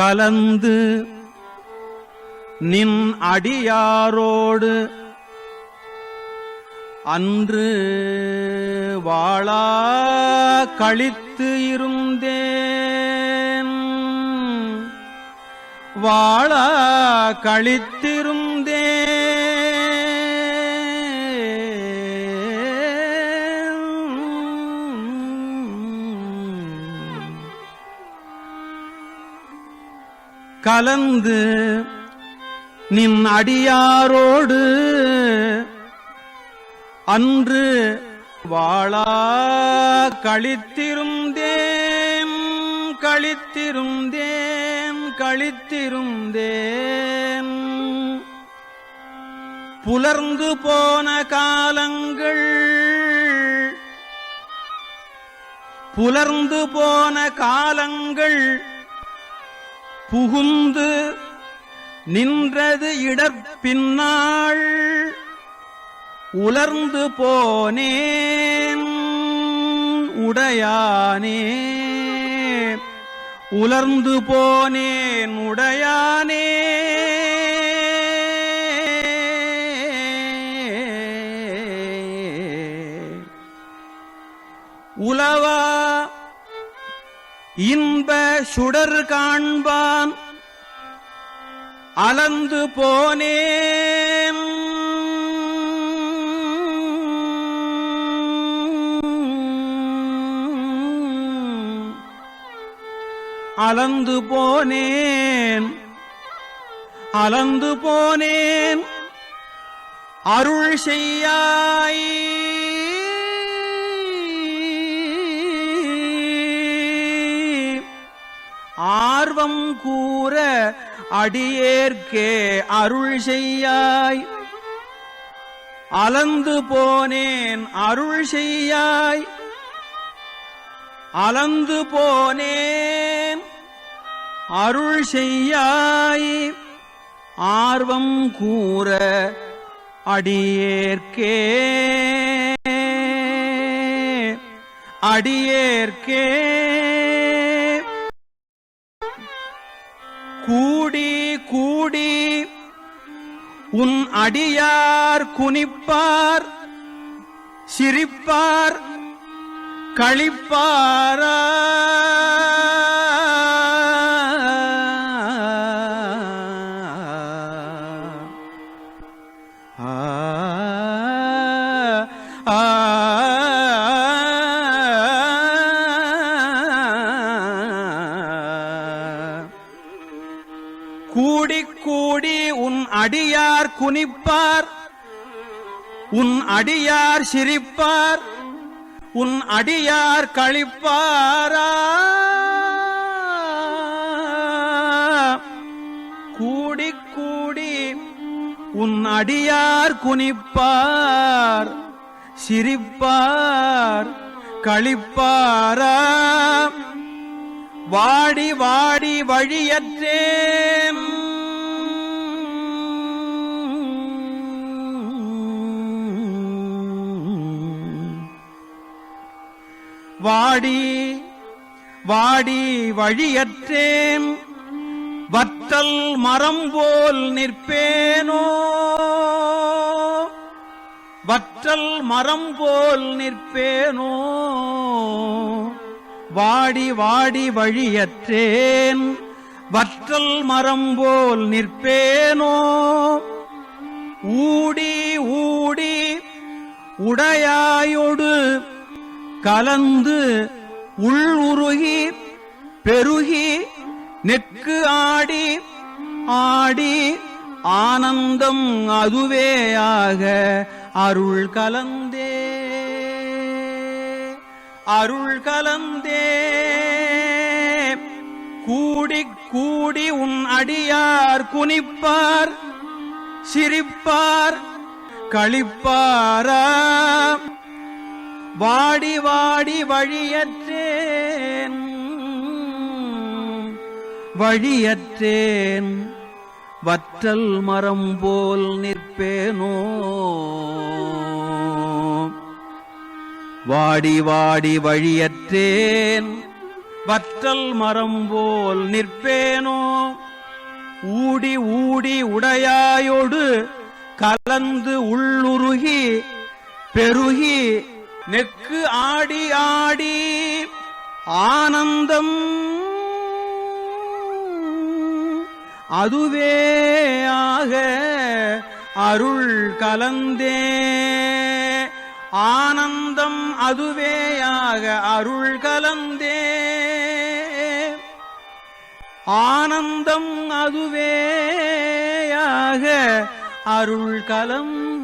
கலந்து நின் அடியாரோடு அன்று வாழா கழித்து இருந்தேன். வாழா கழித்திருந்தேன் கலந்து நின் அடியாரோடு அன்று வாழா கழித்திருந்தேன் கழித்திருந்தேன் கழித்திருந்தேன். புலர்ந்து போன காலங்கள் புலர்ந்து போன காலங்கள் புகுந்து நின்றது இடப்பின்னாள் உலர்ந்து போனேன் உடையானே. உலர்ந்து போனேன் உடையானே. இன்ப சுடர் காண்பான். அலந்து போனேன். அலந்து போனேன். அலந்து போனேன். அருள் செய்யாய். ஆர்வம் கூற அடியேற்கே அருள் செய்யாய். அலந்து போனேன் அருள் செய்யாய். அலந்து போனேன் அருள் செய்யாய். ஆர்வம் கூற அடியேற்கே. அடியேற்கே. கூடி உன் அடியார் குனிப்பார் சிரிப்பார் கழிப்பார ஆ. கூடி கூடி உன் அடியார் குனிப்பார். உன் அடியார் சிரிப்பார். உன் அடியார் கழிப்பாரா. கூடி கூடி உன் அடியார் குனிப்பார். சிரிப்பார் கழிப்பாரா. வாடி வாடி வழியற்றேன். வாடி வாடி வழியற்றேன். வற்றல் மரம் போல் நிற்பேனோ? வற்றல் மரம் போல் நிற்பேனோ? வாடி வாடி வழியற்றேன். வற்றல் மரம் போல் நிற்பேனோ? ஊடி ஊடி உடையாயொடு கலந்து உள் உருகி பெருகி நெற்கு ஆடி ஆடி ஆனந்தம் அதுவேயாக அருள் கலந்தே. அருள் கலந்தே. கூடி கூடி உன் அடியார் குனிப்பார் சிரிப்பார் களிப்பாரா? வாடி வாடி வழியற்றேன். வழியற்றேன். வற்றல் மரம் போல் நிற்பேனோ. வாடி வாடி வழியற்றேன். வற்றல் மரம் போல் நிற்பேனோ. ஊடி ஊடி உடையாயோடு கலந்து உள்ளுருகி பெருகி நெக்கு ஆடி ஆடி ஆனந்தம். அதுவே ஆக அருள் கலந்தே. ஆனந்தம் அதுவேயாக அருள் கலந்தே. ஆனந்தம் அதுவேயாக அருள் கலந்தே.